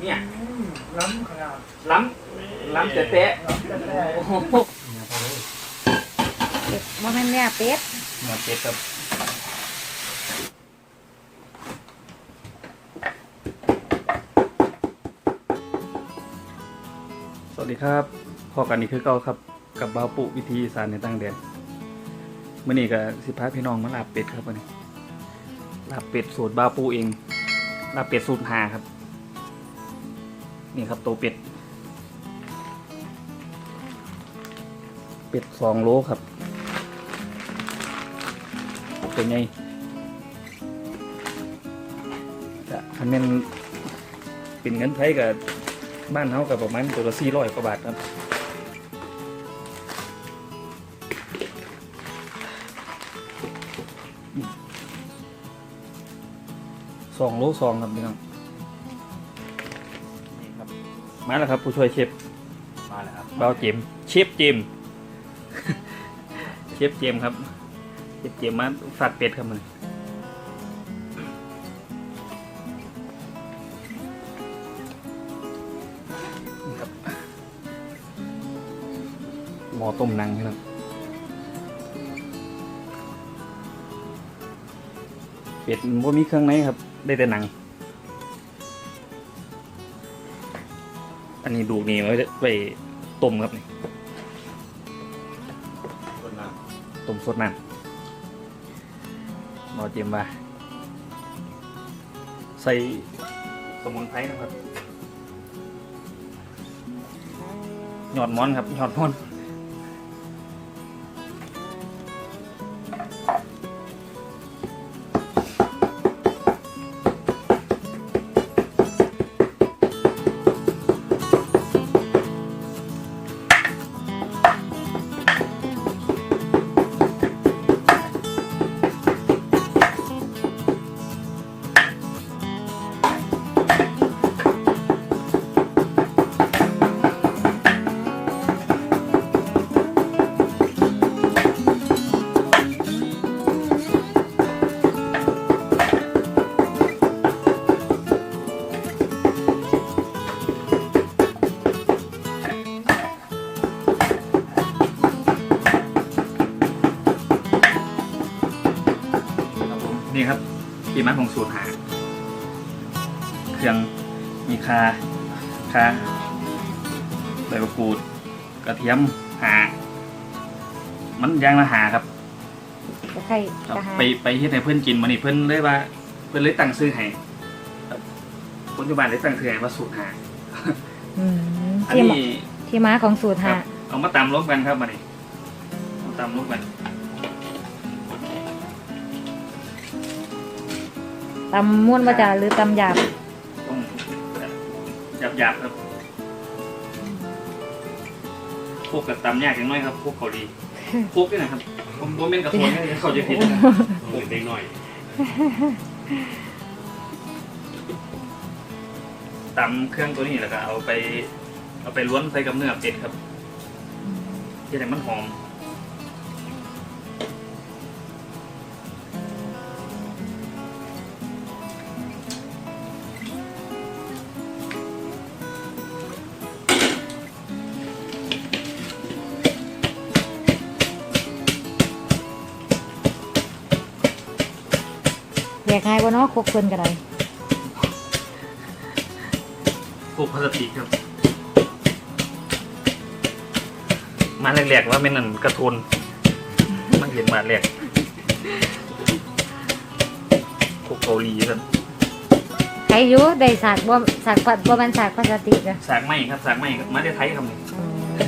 เนี่ยอืมล้ำขนาดล้ำล้ำเตะล้ำแต่ๆโอ้โหเป็ดบ่แม่นเนี่ยเป็ดเนื้อเป็ดครับสวัสดีครับพอกันนี่คือเก่าครับ กับบาวปุวิธีอีสารในตั้งแดนมื่อนี้ก็สิพาพี่น้องมาลาบเป็ดครับวันนี้ลาบเป็ดสูตรบาวปุเองลาบเป็ดสูตรหาครับ นี่ครับตัวเป็ด เป็ดสองโลครับเป็นไงก็คันแม่นเป็นเงินไทยกับบ้านเฮากับประมาณตัวละสี่ร้อยกว่าบาทครับสองโลสองครับพี่น้อง มาแล้วครับ ผู้ช่วยเชฟมาแล้วครับเบาเจมส์เชฟเจมส์เชฟเจมส์ครับเชฟเจมส์มาฝากเป็ดครับมันนี่ครับหม้อต้มนังครับเป็ดมันบ่มีเครื่องในครับ ได้แต่หนัง นนี้ดูนี่ไว้ไว้ต้มครับนี่คนน้ต้มสดน้ำหมอเจมว่าใส่สมุนไพรนะครับ หยอดม้อนครับ หยอดม้อน ที่มาของสูตรหาเครื่องมีคาคาใบมะกรูด กระเทียมหา มันอยางละหาครับตะไคร้ครับตะหาไปไปเฮ็ดให้เพื่อนกินมานี่เพื่อนเลยว่า เพื่อนเลยตั้งซื้อให้ครับปัจจุบันเลยตั้งซื้อให้ว่าสูตรหาอืมอันที่มานี้ที่มาของสูตรครัหาบเอามาตำรวมกันครับมานี่เอาตำรวมกัน ตำม้วนบ่จ้าหรือตำหยาบต้องหยาบหยาบๆครับพวกกับตำยากอย่างน้อยครับพวกเกาหลีพวกนี่นะครับผมผมเป็นกระโปรงนี่เขาจะผิดนะำผมเด็กหน่อยตำเครื่องตัวนี้แล้วก็เอาไป เอาไปล้วนใส่กับเนื้อเป็ดครับจะได้มันหอม อยากง่ายบ่เนาะคกเพิ่นก็ได้พวกพลาสติกครับ มาแรกๆว่าเป็นนั่นกระทุนมาเห็นมาแรกพวกเกาหลีครับใครอยู่ได้สากบ่สากปัดบ่แม่นสากพลาสติกอะสากไหมครับสากไหมครับมาได้ไทยครับนี่อืม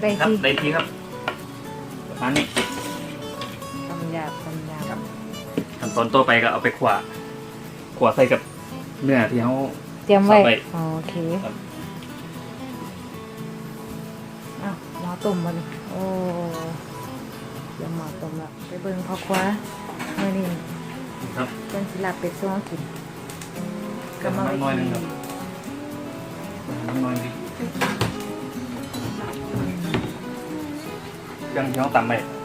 ได้ครับที่ได้ทีครับประมาณนี้ ตอนต่อไปก็เอาไปขวาขวาใส่กับเนื้อที่เขา เตรียมไว้สับไว้โอเคครับอ้าวหม้อต้มมาดิโอ้เตรียมหม้อต้มแล้วไปเบิ่งพ่อครัวมื้อนี้ครับเพิ่นสิลาบเป็ดสู้กินกับน้ำน้อยหนึงครับน้ำน้อยดิเครื่องที่เขาตำไป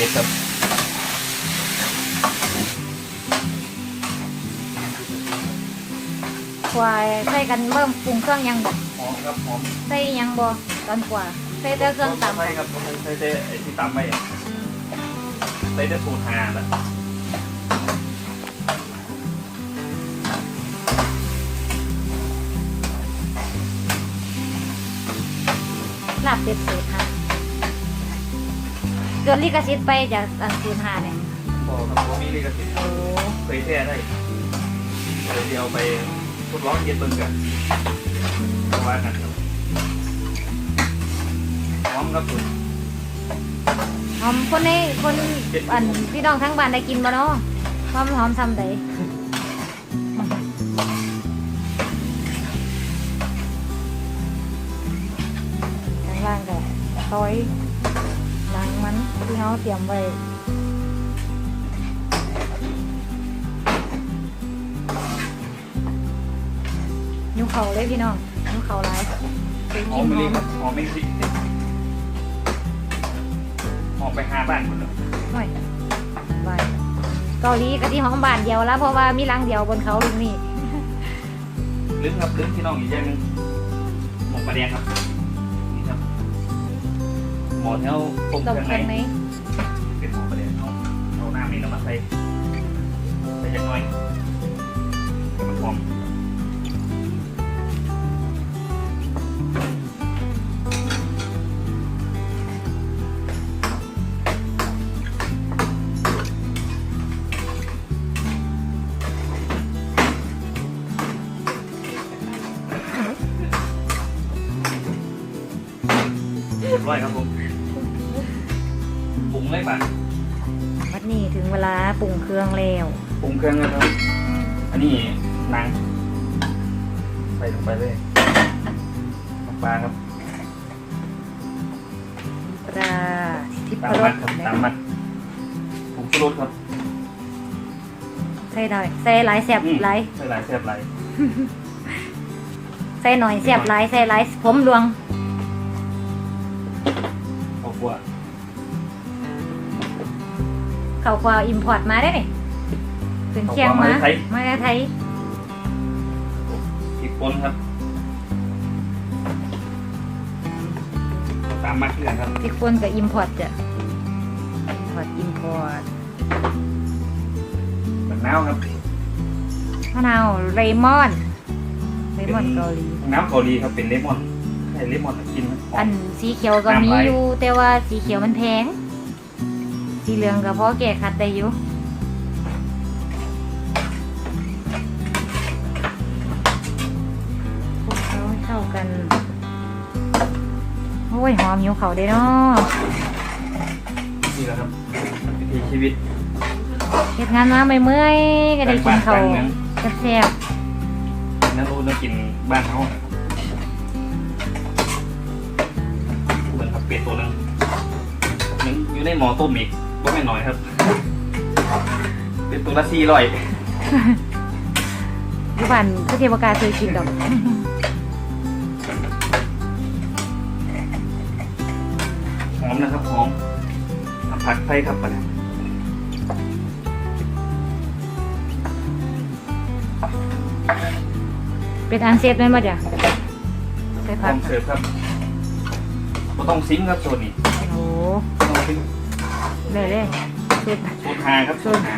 เป็ดครับควายใส่กันเริ่มปรุงเครื่องยังบ่หอมครับหอมใส่ยังบ่ตอนกว่าใส่แต่เครื่องตำใส่ครับใส่แต่ไอ้ที่ตำไปอะใส่แต่สูตรหาแหละลาบเป็ดสูตรหา เกิดลิขสิทธิ์ไปจากอันสูตรหาเนี่ยบอกครับว่ามีลิขสิทธิ์โอ้เคยแท้ได้เดี๋ยวเดียวไปทดลองเย็นเบิ่งกันเพราะว่ากันครับหอมครับคุณหอมคนนี้คนอันพี่น้องทั้งบ้านได้กินบ่เนาะความหอมซ้ำใดข้างล่างก็ซอยหนังมัน ที่เขาเตรียมไว้ยุเขาเลยพี่น้องยุเขาหลายเป็นหอกิมนไม่หรีอมครับหอมไม่สิหอมไปหาบ้านคุณเลยหน่อยไว้เกาหลีก็ที่ห้องบ้านเดียวแล้วเพราะว่ามีหลังเดียวบนเขาลูกนี่ลึกครับลึกที่น้องอีกอย่างหนึงหมกปลาแดงครับนี่ครับหมอเท่าต้มต้มเครื่องเครื่องในใน ส่ใส่จังน้อยให้มันหอมเรียบร้อยครับผมปรุงเลยป่ะ วันนี้ถึงเวลาปรุงเครื่องแล้วปรุงเครื่องเลยครับ อันนี้หนัง ใส่ลงไปเลยน้ำปลาครับปลาทิพตามรมัสดครับตามมัดผงชูรสครับใส่หน่อยใส่หลายแสบอืมหลายใส่หลายแซ่บหลายใส่หน่อยแสบหลายใส่หลายผมรวงขอบคุณ เขาควาอิมพอร์ตมาได้นี่ถึงเคียงมา มาจากไทยพริกป่นครับ ตามมัดเพื่อนครับที่ควรกับอิมพอร์ตจ้ะอิมพอร์ตอิมพอร์ตมะนาวครับมะนาวเลมอนเลมอนเกาหลีน้ำเกาหลีครับเป็นเลมอนใช่เลมอนกินไหมหออัมนสีเขียวก็มีน้ำลายอยู่แต่ว่าสีเขียวมันแพง สีเหลืองก็พอแก่คัดได้อยู่คลุกเคล้าให้เข้ากัน โอ้ย หอมหิวเขาได้เนาะนี่แหละครับวิถีชีวิตเฮ็ดงานมาไม่เมื่อยๆก็ได้กินเขาวแซ่บนั่นรู้นักกินบ้านเขานะครับเหมือนครับเป็ดตัวหนึงหนึงอยู่ในหม้อต้มอีก ก็ไม่นน้อยครับเป็นตัวละสี่ร้อยๆอยู่บ้านคือเทวกาเคยกินดอกหอมนะครับหอมน้ำผักไทยครับปะเนี่ยเป็นอันเสร็จแม่นบ่จ้ะใส่พร้ผัอกมเสิร์ฟครับบ่ต้องซิงค์ครับโซนนี้โอ้บ่ต้องซิงค์ เลยเลยสุดสูตรหาครับสูสุตดรหา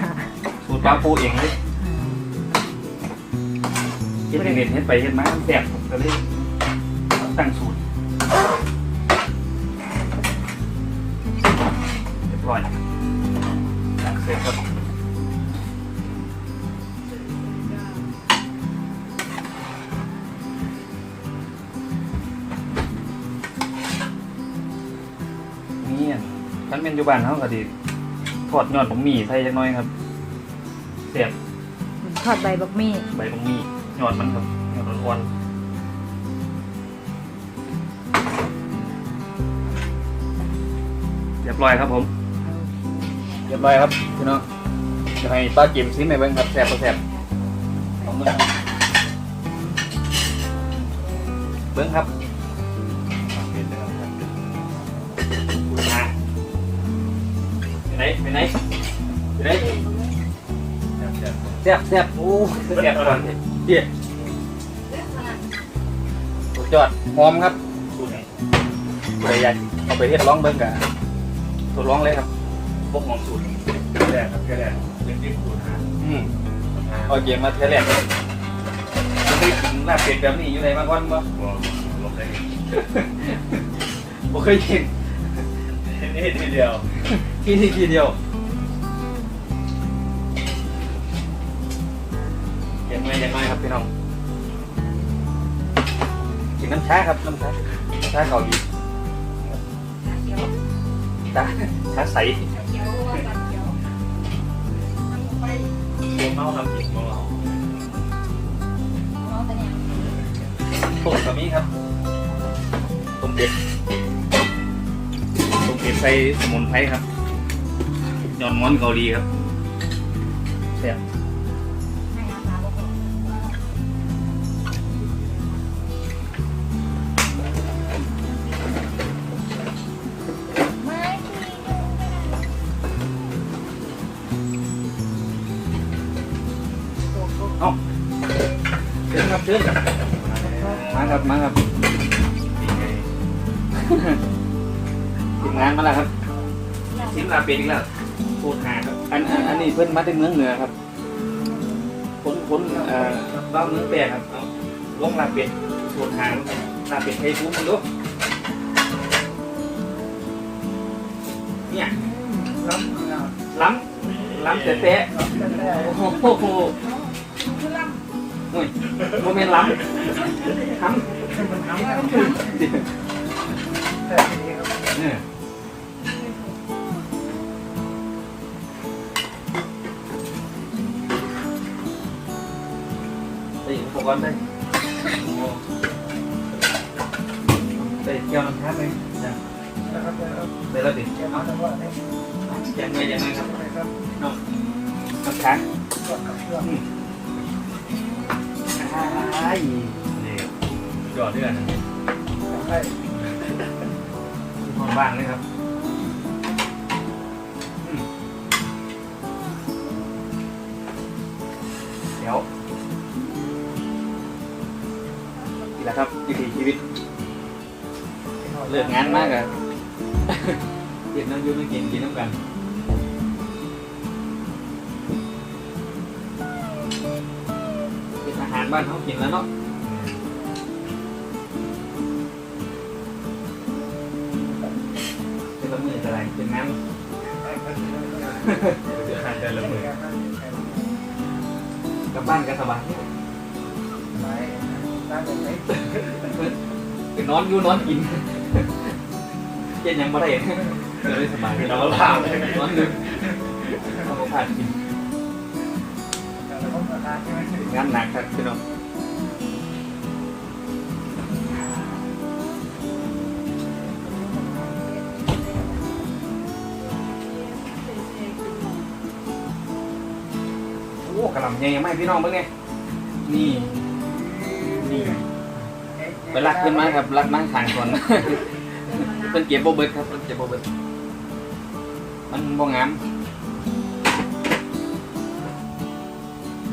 สูตรปลาปูเองเลยเฮ็ดเน็ตเฮ็ดไปเฮ็ดมาแซ่บก็เลยตั้งสูตร อยู่บ้านเขาก็ดีทอดยอดผมมีใส่จักหน้อยครับเสียบทอดใบบักมี่ใบผมมียอดมันครับยอดอ่อนๆเรียบร้อยครับผม เรียบร้อยครับพี่น้องจะให้ป้าเก็มซิมไปเบิ้งครับแซ่บบ่แซ่บลองดูครับเบิ้งครับ ไปไหนไปไหนไปไหนแซ่บแซ่บแซ่บแซ่บโอ้แซ่บก่อนเดี๋ยวสุดยอดหอมครับสูตรไหนใครอยากเอาไปเฮ็ดร้องเบิ้งกะทดลองเลยครับพวกหอมสูตรแรกครับแค่แรกเป็นที่สูตรหาอืมหาเอาเกมมาเทอแรกเลยจะไม่กินลาบเป็ดแบบนี้อยู่ไหนมาก่อนบ่บ่ลงได้บ่เคยกินนี่ทีเดียว ที่นี่ทีเดียวเก็บไว้ยังไงครับพี่น้อง กินน้ำชาครับ น้ำชาน้ำชาเกาหลีชาชาใสตัวเมาครับกินเมาต้มกะมีครับต้มเป็ดต้มเป็ดใส่สมุนไพรครับ ยอนม้อนเกาหลีครับแซ่บเอ้าเชิญครับเชิญมาครับมาครับดีไงทีมงานมาแล้วครับทีมลาเป็ดอีกแล้ว โคตรหาครับอันอันอันนี้เพิ่นมาจากเมืองเหนือครับคนคนเอ่อบ้านเมืองแปรครับเอาลงลาเป็ดโคตรหาลาเป็ดไทยฟูมันดูเนี่ยล้ำขนาดล้ำล้ำแต่แต่ล้ำแต่โอ้โหโอ้ยโมเมนต์ล้ำล้ำมันน้ำ แต่ทีนี้ครับเนี่ยไปอุปกรณ์ได้โอ้ไปเกี่ยวน้ำค้างเลยนะนะครับแล้วไปแล้วดิแกมาจังหวะนี้ยังไงยังไงครับนะครับน้องน้ำค้างกดกับเครื่องอ้ายนี่ยอดเดือนใช่นอนบ้างเลยครับ นี่แหละครับวิถีชีวิตเลิกงานมากอะเก็บน้ำยูไม่กินกินน้ำกันเป็นอาหารบ้านเขากินแล้วเนาะเป็นละมืออะไรเป็นน้ำเดือนเดือนละหมื่นกลับบ้านก็สบายไป ร้านไหนเป็นอนอยู่นอนกินเย็นยังไม่ได้เกิดได้สบายเราลาบเลยนอนดึกเอาผ่านกินแต่ละคนราคาใช่ไหมงานหนักครับพี่น้องโอ้กระหล่ำใหญ่ไหมพี่น้องเบิ่งเนี่ยนี่ ไปรักขึ้นมาครับรักนั่งทางก่อนเป็นเก็บโบเบิดครับเป็นเก็บโบเบิดมันบ่งาม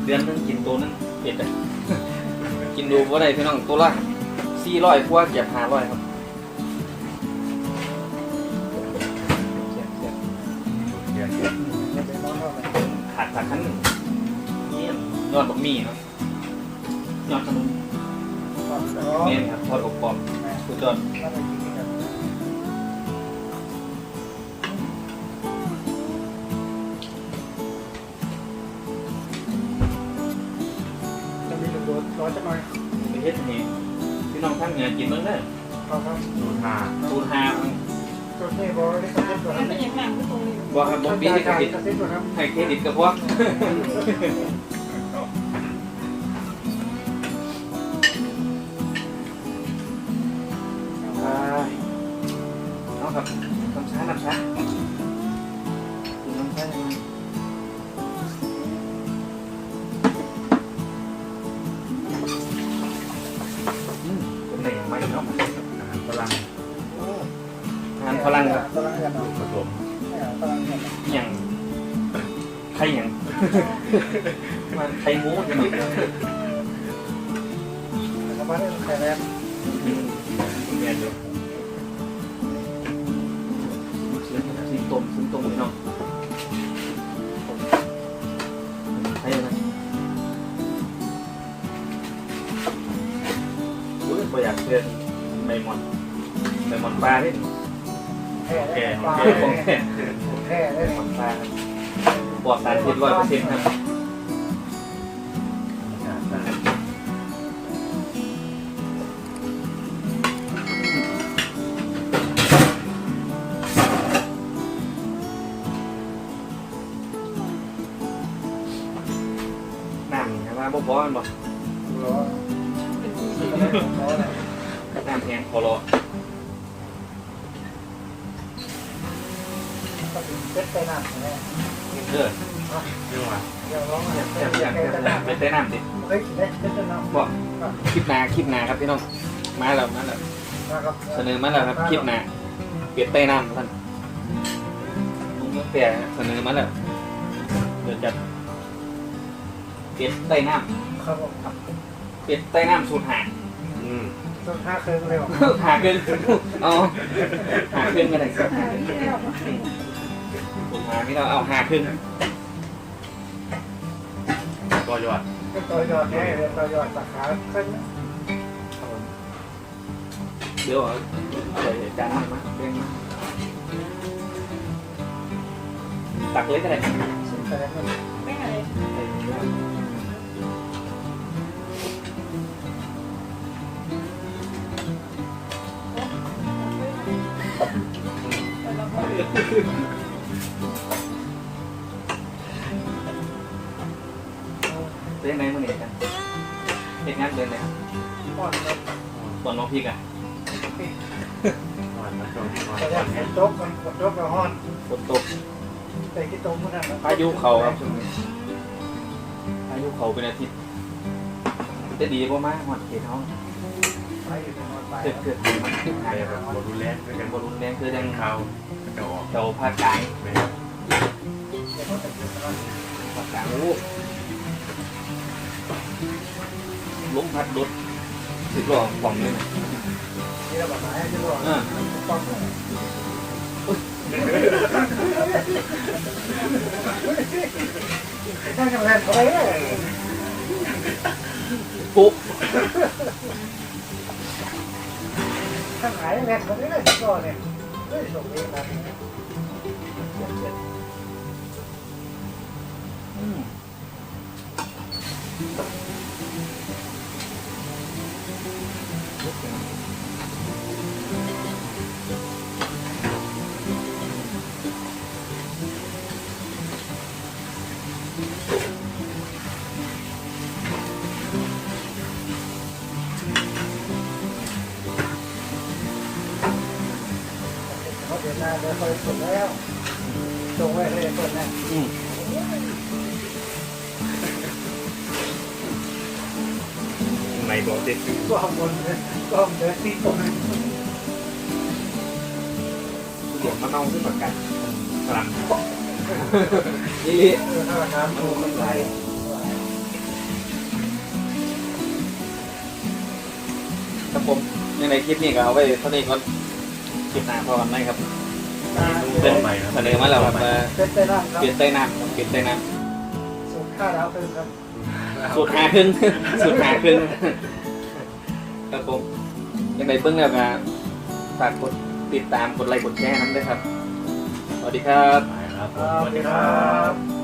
เดือนนึงกินตัวนึงเผ็ดอะกินดูว่าได้พี่น้องตัวละสี่ร้อยกว่าเก็บห้าร้อยครับขาดขาดขั้นหนึ่งนี่ยอดบะหมี่เนาะยอดขนมก่อน เมนครับทอดอบกรอบสุดยอดก็ไปกินกันจะมีตัวร้อนจะหน่อยไปเฮ็ดให้พี่น้องท่านเหนือกินเบิ่งเด้อครับครับสูตรหาสูตรหาตัวนี้บอกได้กระเซ็นตัวนั้นบ่ครับบ่ปีที่กระติดกระเซ็นตัวนั้นให้เครดิตกับพวก มาได้ไข่แรกเมียนอยู่สีต้มสีต้มพี่น้องไข่อะไรอุ้ยบ่อยากเกินใบหมอนใบหมอนปลาเนี่ยแค่แก่ปลาแก่ของแท้แค่ได้ใบหมอนปลาครับปลอดสารพิษร้อยเปอร์เซ็นต์ครับ บว่าบ่พอมันบ่ร้อนร้อนน้ำแห้งพอรอก็ถึงเซ็ตไปน้ำแน่เออเรื่องว่าเดี๋ยวร้องแซ่บเซ็แซ่ตบไปแซ่บแซ่บน้ำเป็นแต่น้ำดิเคยกินได้เซ็ตไปน้ำบอกคลิปหนาคลิปหนาครับพี่น้องมาแล้วมาแล้วนะครับเสนอมาแล้วครับคลิปหนาเปลี่ยนใต้น้ำท่านลุงเมืองแปรเสนอมาแล้วเดี๋ยวจะ เปลี่ยนใต้น้ครับผมำเปลี่ยนใต้น้ำสูตรหาอืมต้นห้าเคยเร็วหาเกินเอาหาขึ้นกันเลยครับสูตรหาที่เราเอาหาขึ้นก็ยอดก็ต่อยอดแน่เลยต่อยอดสาขาขึ้นเดี๋ยวเอาใส่จานนี้มาเรียงมาตักเลยก็ได้สุดแต่มั เล่นไหนมันเนี่ยกันเห็นงานเดินเลยครับป้อนเลยบอลน้องพี่กันอ่อนนะตรงที่อ่อนแต่ยังเห็นโต๊ะมันกดโต๊ะกับห้อนฝนตกแต่ที่โต๊ะมันนั่นพายุเขาครับช่วงนี้พายุเขาเป็นอาทิตย์จะดีป่ะมากหอดเขตห้องไปอยู่ในวันไปเกิดเกิดมันขึ้นไปหายแบบบรุนแรงด้วยกันบอลรุนแรงคือยังเขา จะออกเจ้าภาคกลางไม่เดี๋ยวเขาจะกินกันภาคกลางโอ้ล้มพัดรถสิบล้อกล่องเลยนะนี่เราแบบไหนจะบอกอ่าป้อนท่านกำลังเขาไปเลยปุ๊บท่านหายแรงเขาไปเลยก็เนี่ยเฮ้ยส่งเองนะ อื ดินหน้าเดินคอยส่งแล้วส่งไว้เลยคนนั้นอืมในบอกเด็กก็ข้างบนเลยก็เดินที่ตรงนั้นเดี๋ยวมาเน่าขึ้นมากันพลังนี่เออถ้าน้ำดูมันไหลครับผมในในคลิปนี้ก็เอาไว้เท่านี้ก่อนคลิปหน้าพอกันไหมครับ ต่อไปครับเสนอมาแล้วครับมาเป็นไปได้ครับเปลี่ยนใต้น้ำครับเปลี่ยนใต้น้สูตรข้าวดาวคืนครับำสูตรหาครึ่งสูตรหาครึ่งครับผมยังไงเบื้องแล้วก็ฝากกดติดตามกดไลค์กดแชร์น้ำด้วยครับสวัสดีครับไปครับผสมสวัวัสสดีดีคครัรับ บ